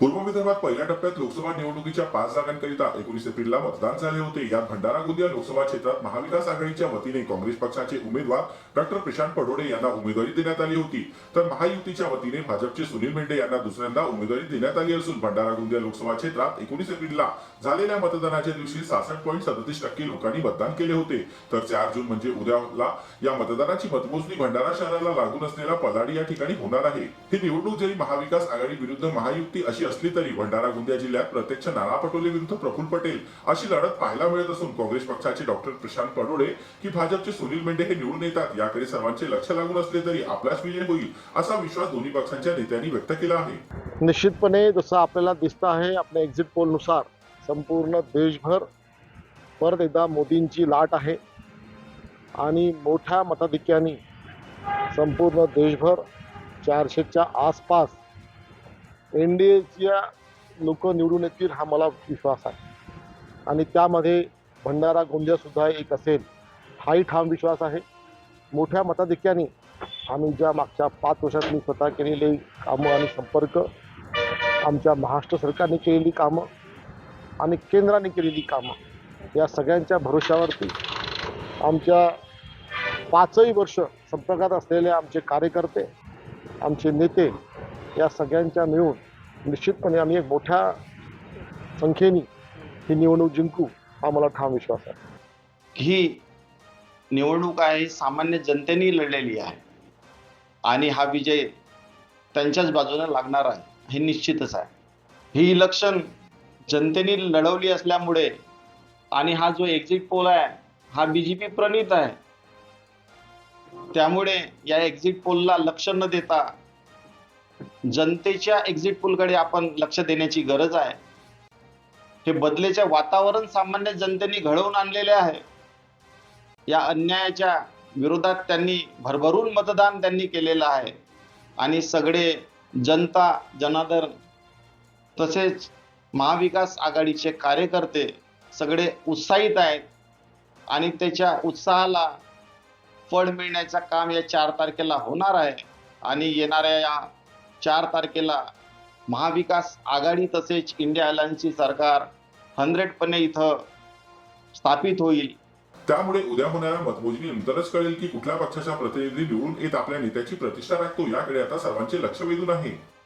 पूर्व विदर्भात पहिल्या टप्प्यात लोकसभा निवडणुकीच्या पाच जागांकरिता एकोणीस एप्रिलला मतदान झाले होते. यात भंडारा गोंदिया लोकसभा क्षेत्रात महाविकास आघाडीच्या वतीने काँग्रेस पक्षाचे उमेदवार डॉक्टर प्रशांत पडोडे यांना उमेदवारी देण्यात आली होती. तर महायुतीच्या वतीने भाजपचे सुनील मेंढे यांना दुसऱ्यांदा उमेदवारी देण्यात आली असून भंडारा गोंदिया लोकसभा क्षेत्रात एकोणीस एप्रिलला झालेल्या मतदानाच्या दिवशी सासष्ट पॉईंट सदतीस टक्के लोकांनी मतदान केले होते. तर चार जून म्हणजे उद्याला या मतदानाची मतमोजणी भंडारा शहराला लागून असलेल्या पलाडी या ठिकाणी होणार आहे. ही निवडणूक जरी महाविकास आघाडी विरुद्ध महायुती अशी असली तरी भंडारा गोंदिया जिल्ह्यात प्रत्यक्ष नाना पटोले विरुद्ध प्रफुल्ल पटेल अशी लढत पाहायला मिळत असून काँग्रेस पक्षाचे डॉक्टर प्रशांत पडोळे की भाजपचे सुनील मेंढे हे निवडून येतात याकडे सर्वांचे लक्ष लागून असले तरी आपलाच विजय होईल असा विश्वास दोन्ही पक्षांच्या नेत्यांनी व्यक्त केला आहे. निश्चितपणे जसं आपल्याला दिसतं आहे आपल्या एक्झिट पोलनुसार संपूर्ण देशभर परत एकदा मोदींची लाट आहे आणि मोठ्या मताधिक्याने संपूर्ण देशभर चारशेच्या आसपास एन डी एच्या लोक निवडून येतील हा मला विश्वास आहे. आणि त्यामध्ये भंडारा गोंदियासुद्धा एक असेल हाही ठाम विश्वास आहे. मोठ्या मताधिक्याने आम्ही ज्या मागच्या पाच वर्षात मी स्वतः केलेली कामं आणि संपर्क आमच्या महाराष्ट्र सरकारने केलेली कामं आणि केंद्राने केलेली कामं या सगळ्यांच्या भरोश्यावरती आमच्या पाचही वर्ष संपर्कात असलेले आमचे कार्यकर्ते आमचे नेते या सगळ्यांच्या मिळून निश्चितपणे आम्ही एक मोठ्या संख्येने ही निवडणूक जिंकू हा मला ठाम विश्वास आहे. ही निवडणूक आहे ही सामान्य जनतेने लढलेली आहे आणि हा विजय त्यांच्याच बाजूने लागणार आहे हे निश्चितच आहे. ही इलेक्शन जनतेने लढवली असल्यामुळे आणि हा जो एक्झिट पोल आहे हा बी जे पी प्रणित आहे त्यामुळे या एक्झिट पोलला लक्ष न देता जनतेच्या एक्झिट पोलकडे आपण लक्ष देण्याची गरज आहे. हे बदलेचे वातावरण सामान्य जनतेने घडवून आणलेले आहे. या अन्यायाच्या विरोधात त्यांनी भरभरून मतदान त्यांनी केलेलं आहे. आणि सगळे जनता जनादर तसेच महाविकास आघाडीचे कार्यकर्ते सगळे उत्साहित आहेत. आणि त्याच्या उत्साहाला फळ मिळण्याचं काम या चार तारखेला होणार आहे. आणि येणाऱ्या या चार तारखेला महाविकास आघाडी तसेच इंडिया अलायन्सची सरकार हंड्रेडपणे इथं स्थापित होईल. त्यामुळे उद्या होणाऱ्या मतमोजणीनंतरच कळेल की कुठल्या पक्षाचा प्रतिनिधी निवडून येत आपल्या नेत्याची प्रतिष्ठा राखतो याकडे आता सर्वांचे लक्ष वेधून आहे.